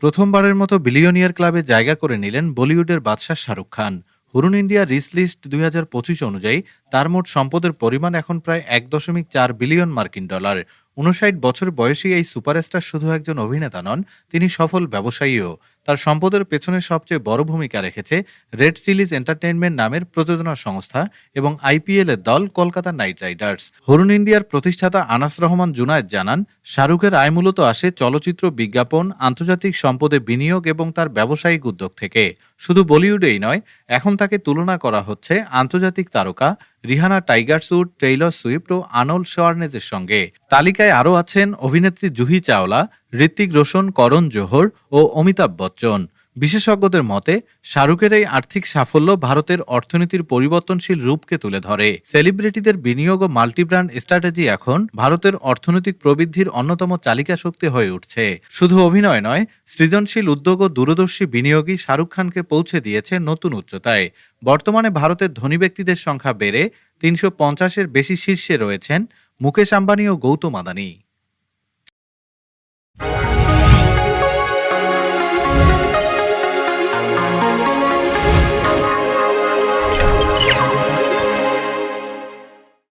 প্রথমবারের মতো বিলিয়নিয়ার ক্লাবে জায়গা করে নিলেন বলিউডের বাদশাহ Shah Rukh Khan. Hurun India rich list দুই হাজার পঁচিশ অনুযায়ী তার মোট সম্পদের পরিমাণ এখন প্রায় এক দশমিক চার বিলিয়ন মার্কিন ডলার। উনষাট বছর বয়সী এই সুপারস্টার শুধু একজন অভিনেতা নন, তিনি সফল ব্যবসায়ীও। তার সম্পদের পেছনে সবচেয়ে বড় ভূমিকা রেখেছে রেড চিলিজ এন্টারটেইনমেন্ট নামের প্রযোজনা সংস্থা এবং আইপিএল এর দল কলকাতা নাইট রাইডার্স। হরুন ইন্ডিয়ার প্রতিষ্ঠাতা আনাস রহমান জুনায়েদ জানান, শাহরুখের আয় মূলত আসে চলচ্চিত্র বিজ্ঞাপন, আন্তর্জাতিক সম্পদে বিনিয়োগ এবং তার ব্যবসায়িক উদ্যোগ থেকে। শুধু বলিউডেই নয়, এখন তাকে তুলনা করা হচ্ছে আন্তর্জাতিক তারকা রিহানা টাইগার স্যুট টেইলর সুইফট ও আনল শোয়ার্নেজের সঙ্গে। তালিকায় আরও আছেন অভিনেত্রী জুহি চাওলা ঋত্বিক রোশন, করণ জোহর ও অমিতাভ বচ্চন। বিশেষজ্ঞদের মতে, শাহরুখের এই আর্থিক সাফল্য ভারতের অর্থনীতির পরিবর্তনশীল রূপকে তুলে ধরে। সেলিব্রিটিদের বিনিয়োগ ও মাল্টিব্র্যান্ড স্ট্র্যাটেজি এখন ভারতের অর্থনৈতিক প্রবৃদ্ধির অন্যতম চালিকা শক্তি হয়ে উঠছে। শুধু অভিনয় নয়, সৃজনশীল উদ্যোগ ও দূরদর্শী বিনিয়োগই শাহরুখ খানকে পৌঁছে দিয়েছে নতুন উচ্চতায়। বর্তমানে ভারতের ধনী ব্যক্তিদের সংখ্যা বেড়ে তিনশো পঞ্চাশের বেশি শীর্ষে রয়েছেন মুকেশ আম্বানি ও গৌতম আদানি।